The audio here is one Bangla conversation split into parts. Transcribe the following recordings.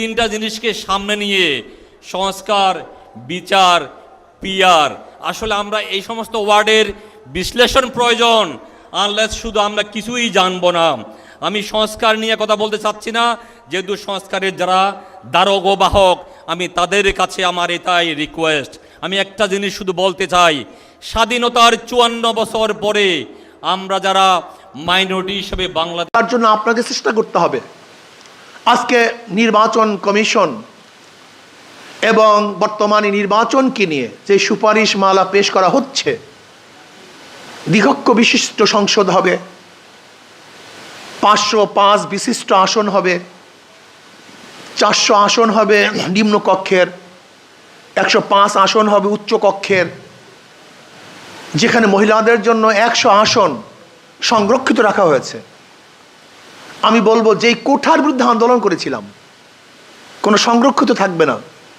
তিনটা জিনিসকে সামনে নিয়ে সংস্কার, বিচার পিয়ার আসলে আমরা এই সমস্ত ওয়ার্ডের বিশ্লেষণ প্রয়োজন আনলেস শুধু আমরা কিছুই জানব না। আমি সংস্কার নিয়ে কথা বলতে চাচ্ছি না, যেহেতু সংস্কারের যারা দ্বারক ও বাহক, আমি তাদের কাছে আমার এটাই রিকোয়েস্ট আমি একটা জিনিস শুধু বলতে চাই, স্বাধীনতার চুয়ান্ন বছর পরে আমরা যারা মাইনরিটি হিসেবে বাংলা তার জন্য আপনাকে চেষ্টা করতে হবে। আজকে নির্বাচন কমিশন এবং বর্তমানে নির্বাচনকে নিয়ে যে সুপারিশ মালা পেশ করা হচ্ছে দ্বিকক্ষ বিশিষ্ট সংসদ হবে, পাঁচশো পাঁচ বিশিষ্ট আসন হবে, চারশো আসন হবে নিম্ন কক্ষের একশো পাঁচ আসন হবে উচ্চ কক্ষের যেখানে মহিলাদের জন্য একশো আসন সংরক্ষিত রাখা হয়েছে। আমি বলব যেই কোঠার বিরুদ্ধে আন্দোলন করেছিলাম, কোনো সংরক্ষিত থাকবে না,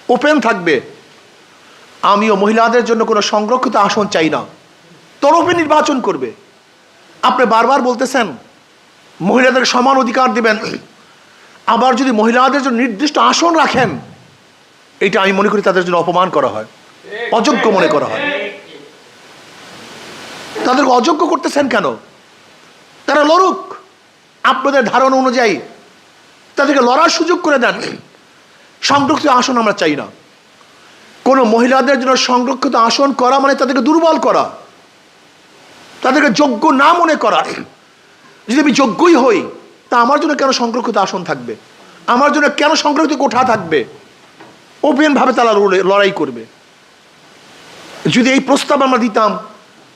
ওপেন থাকবে। আমিও মহিলাদের জন্য কোনো সংরক্ষিত আসন চাই না, তরফে নির্বাচন করবে। আপনি বারবার বলতেছেন, মহিলাদের সমান অধিকার দিবেন। আবার যদি মহিলাদের জন্য নির্দিষ্ট আসন রাখেন, এটা আমি মনে করি তাদের জন্য অপমান করা হয়, অযোগ্য মনে করা হয়। তাদেরকে অযোগ্য করতেছেন কেন? তারা লড়ুক। আপনাদের ধারণা অনুযায়ী তাদেরকে লড়ার সুযোগ করে দেন। সংরক্ষিত আসন আমরা চাই না। কোনো মহিলাদের জন্য সংরক্ষিত আসন করা মানে তাদেরকে দুর্বল করা। তাদেরকে যোগ্য না মনে করা। যদি আমি যোগ্যই হই, তা আমার জন্য কেন সংরক্ষিত আসন থাকবে? আমার জন্য কেন সংরক্ষিত কোঠা থাকবে? ওপেনভাবে তারা লড়ে- লড়াই করবে। যদি এই প্রস্তাব আমরা দিতাম,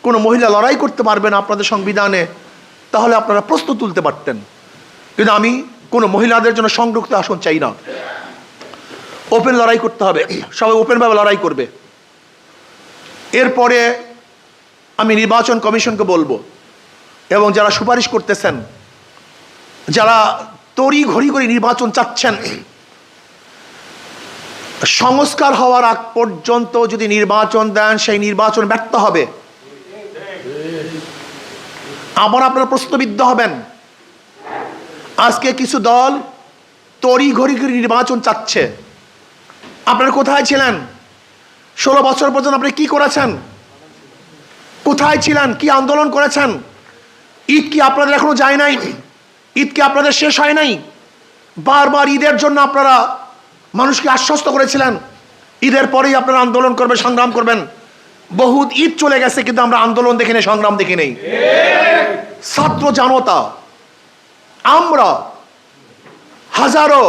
কোনো মহিলা লড়াই করতে পারবে না আপনাদের সংবিধানে তাহলে আপনারা প্রশ্ন তুলতে পারতেন। কিন্তু আমি কোনো মহিলাদের জন্য সংরক্ষিত আসন চাই না। ওপেন লড়াই করতে হবে। সবাই ওপেনভাবে লড়াই করবে। এরপরে আমি নির্বাচন কমিশনকে বলব এবং যারা সুপারিশ করতেছেন, যারা তড়ি ঘড়ি করে নির্বাচন চাচ্ছেন, সংস্কার হওয়ার আগ পর্যন্ত যদি নির্বাচন দেন, সেই নির্বাচন ব্যর্থ হবে। আবার আপনারা প্রশ্নবিদ্ধ হবেন। আজকে কিছু দল তড়ি ঘড়ি ঘড়ি নির্বাচন চাচ্ছে। আপনারা কোথায় ছিলেন? ষোলো বছর পর্যন্ত আপনি কি করেছেন? কোথায় ছিলেন? কি আন্দোলন করেছেন? ঈদ কি আপনাদের এখনও যায় নাই? ঈদ কি আপনাদের শেষ হয় নাই? বারবার ঈদের জন্য আপনারা মানুষকে আশ্বস্ত করেছিলেন। ঈদের পরেই আপনারা আন্দোলন করবেন, সংগ্রাম করবেন। বহুত ঈদ চলে গেছে, কিন্তু আমরা আন্দোলন দেখি নেই, সংগ্রাম দেখি নেই। ছাত্র জনতা, আমরা হাজারো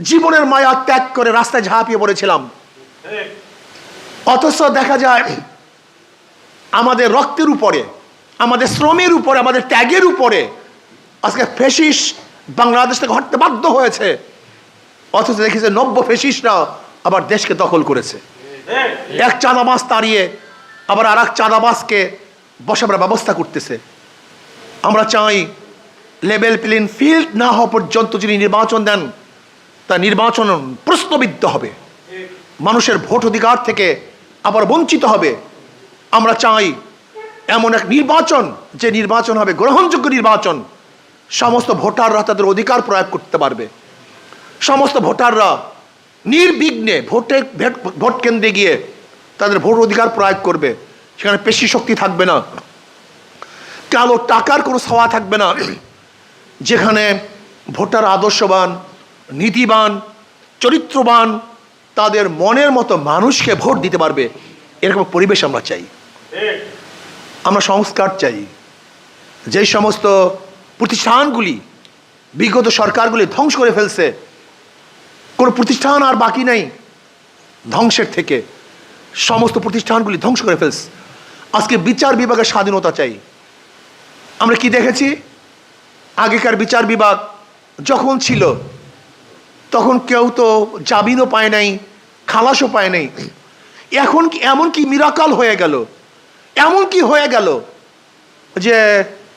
জীবনের মায়া ত্যাগ করে রাস্তায় ঝাঁপিয়ে পড়েছিলাম। অথচ দেখা যায়, আমাদের রক্তের উপরে, আমাদের শ্রমের উপরে, আমাদের ত্যাগের উপরে আজকে ফেসিস বাংলাদেশ থেকে হটতে বাধ্য হয়েছে। অথচ দেখেছে নব্য ফেসিসরা আবার দেশকে দখল করেছে। এক চাঁদাবাস তাড়িয়ে আবার আর এক চাঁদাবাসকে বসাবার ব্যবস্থা করতেছে। আমরা চাই লেভেল প্লেন ফিল্ড না হওয়া পর্যন্ত যদি নির্বাচন দেন তা নির্বাচন প্রশ্নবিদ্ধ হবে। মানুষের ভোট অধিকার থেকে আবার বঞ্চিত হবে। আমরা চাই এমন এক নির্বাচন, যে নির্বাচন হবে গ্রহণযোগ্য নির্বাচন। সমস্ত ভোটাররা তাদের অধিকার প্রয়োগ করতে পারবে। সমস্ত ভোটাররা নির্বিঘ্নে ভোটে ভোট কেন্দ্রে গিয়ে তাদের ভোট অধিকার প্রয়োগ করবে, সেখানে পেশি শক্তি থাকবে না। কালো টাকার কোনো ছাওয়া থাকবে না। যেখানে ভোটার আদর্শবান, নীতিবান, চরিত্রবান, তাদের মনের মতো মানুষকে ভোট দিতে পারবে, এরকম পরিবেশ আমরা চাই। আমরা সংস্কার চাই। যেই সমস্ত প্রতিষ্ঠানগুলি, বিগত সরকারগুলি ধ্বংস করে ফেলছে, কোনো প্রতিষ্ঠান আর বাকি নেই ধ্বংসের থেকে। সমস্ত প্রতিষ্ঠানগুলি ধ্বংস করে ফেলছে। আজকে বিচার বিভাগের স্বাধীনতা চাই। আমরা কি দেখেছি? আগেকার বিচার বিভাগ যখন ছিল, তখন কেউ তো জামিনও পায় নাই, খালাসও পায় নাই। এখন কি, এমন কি মিরাকাল হয়ে গেল, এমন কি হয়ে গেল যে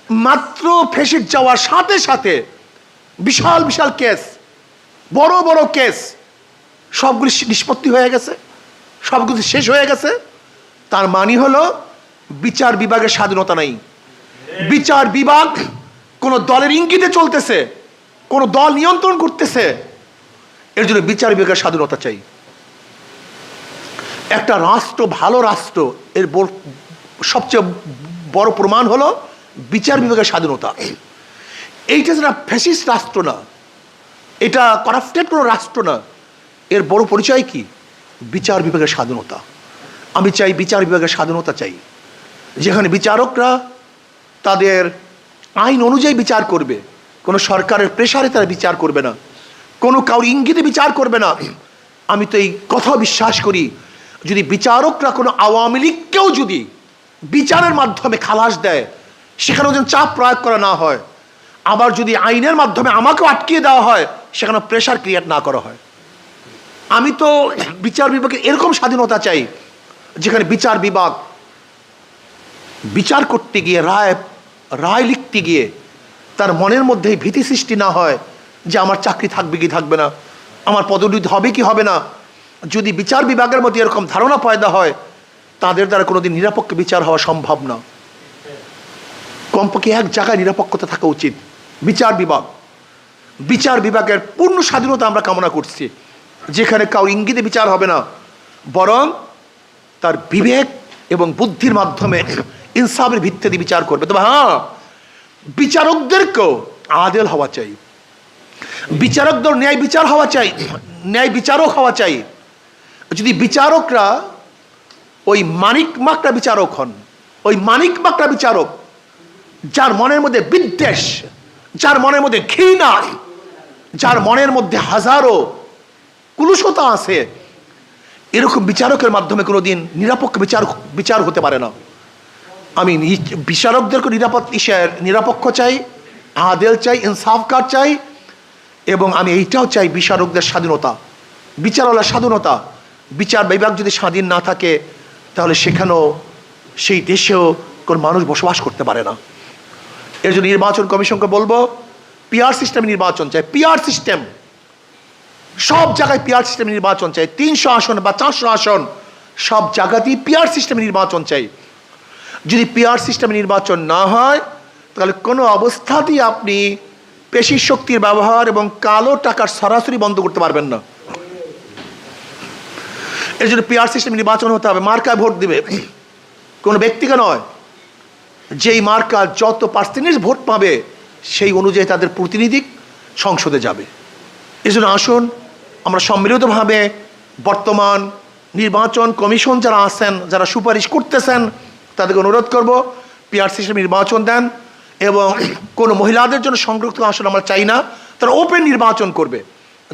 মাত্র ফেসে যাওয়ার সাথে সাথে বিশাল বিশাল কেস, বড় বড় কেস, সবগুলি নিষ্পত্তি হয়ে গেছে। সবগুলি শেষ হয়ে গেছে। তার মানে হলো, বিচার বিভাগের স্বাধীনতা নাই। বিচার বিভাগ কোন দলের ইঙ্গিতে চলতেছে, কোন দল নিয়ন্ত্রণ করতেছে। এর জন্য বিচার বিভাগের স্বাধীনতা চাই। একটা রাষ্ট্র, ভালো রাষ্ট্র, এর সবচেয়ে বড় প্রমাণ হলো বিচার বিভাগের স্বাধীনতা। এইটা যেটা ফ্যাসিস্ট রাষ্ট্র না, এটা করাপ্টেড কোনো রাষ্ট্র না, এর বড় পরিচয় কি? বিচার বিভাগের স্বাধীনতা। আমি চাই বিচার বিভাগের স্বাধীনতা চাই। যেখানে বিচারকরা তাদের আইন অনুযায়ী বিচার করবে। কোনো সরকারের প্রেশারে তারা বিচার করবে না। কোনো কাউর ইঙ্গিতে বিচার করবে না। আমি তো এই কথা বিশ্বাস করি, যদি বিচারকরা কোনো আওয়ামী লীগকেও যদি বিচারের মাধ্যমে খালাস দেয়, সেখানেও যেন চাপ প্রয়োগ করা না হয়। আবার যদি আইনের মাধ্যমে আমাকেও আটকিয়ে দেওয়া হয় সেখানে প্রেশার ক্রিয়েট না করা হয়। আমি তো বিচার বিভাগে এরকম স্বাধীনতা চাই, যেখানে বিচার বিভাগ বিচার করতে গিয়ে, রায় রায় লিখতে গিয়ে তার মনের মধ্যে ভীতি সৃষ্টি না হয় যে আমার চাকরি থাকবে কি থাকবে না, আমার পদোন্নতি হবে কি হবে না। যদি বিচার বিভাগের মধ্যে এরকম ধারণা পয়দা হয়, তাদের দ্বারা কোনোদিন নিরাপক্ষ বিচার হওয়া সম্ভব না। কমপক্ষে এক জায়গায় নিরাপক্ষতা থাকা উচিত, বিচার বিভাগ। বিচার বিভাগের পূর্ণ স্বাধীনতা আমরা কামনা করছি। যেখানে কাউ ইঙ্গিতে বিচার হবে না, বরং তার বিবেক এবং বুদ্ধির মাধ্যমে ইনসাফের ভিত্তিতে বিচার করবে। তবে হ্যাঁ বিচারকদেরকেও আদেল হওয়া চাই। বিচারকদের ন্যায় বিচার হওয়া চাই, ন্যায় বিচারক হওয়া চাই। যদি বিচারকরা ওই মানিক মাকড়া বিচারক হন, ওই মানিক মাকড়া বিচারক, যার মনের মধ্যে বিদ্বেষ, যার মনের মধ্যে ঘৃণা, যার মনের মধ্যে হাজারো কুলুষতা আছে। এরকম বিচারকের মাধ্যমে কোনো দিন নিরপেক্ষ বিচার বিচার হতে পারে না। আমি বিচারকদেরকে নিরাপদ নিরপেক্ষ চাই, আদেল চাই ইনসাফকার চাই, এবং আমি এইটাও চাই বিচারকদের স্বাধীনতা। বিচারওয়ালার স্বাধীনতা। বিচার বিভাগ যদি স্বাধীন না থাকে, তাহলে সেখানেও সেই দেশেও কোনো মানুষ বসবাস করতে পারে না। এর জন্য নির্বাচন কমিশনকে বলব, পিআর সিস্টেমে নির্বাচন চাই। পিআর সিস্টেম সব জায়গায় পিআর সিস্টেমে নির্বাচন চাই। তিনশো আসন বা চারশো আসন, সব জায়গাতেই পিআর সিস্টেমে নির্বাচন চাই। যদি পিআর সিস্টেমে নির্বাচন না হয়, তাহলে কোনো অবস্থাতেই আপনি পেশি শক্তির ব্যবহার এবং কালো টাকার সরাসরি বন্ধ করতে পারবেন না। এর জন্য পিআর সিস্টেম নির্বাচন হতে হবে। মার্কায় ভোট দিবে। কোনো ব্যক্তিকে নয়। যেই মার্কা যত পার্সেন্টেজ ভোট পাবে, সেই অনুযায়ী তাদের প্রতিনিধি সংসদে যাবে। এই জন্য আসুন আমরা সম্মিলিতভাবে বর্তমান নির্বাচন কমিশন যারা আছেন, যারা সুপারিশ করতেছেন, তাদেরকে অনুরোধ করব পিআর সিস্টেম নির্বাচন দেন এবং কোনো মহিলাদের জন্য সংরক্ষিত আসন আমরা চাই না, তারা ওপেন নির্বাচন করবে।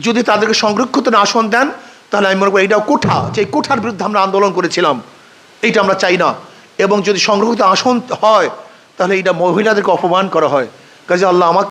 যদি তাদেরকে সংরক্ষিত আসন দেন, তাহলে আমি মনে করি এটাও কোঠা, যে কোঠার বিরুদ্ধে আমরা আন্দোলন করেছিলাম, এইটা আমরা চাই না। এবং যদি সংরক্ষিত আসন হয়, তাহলে এটা মহিলাদেরকে অপমান করা হয়। কাজে আল্লাহ আমাকে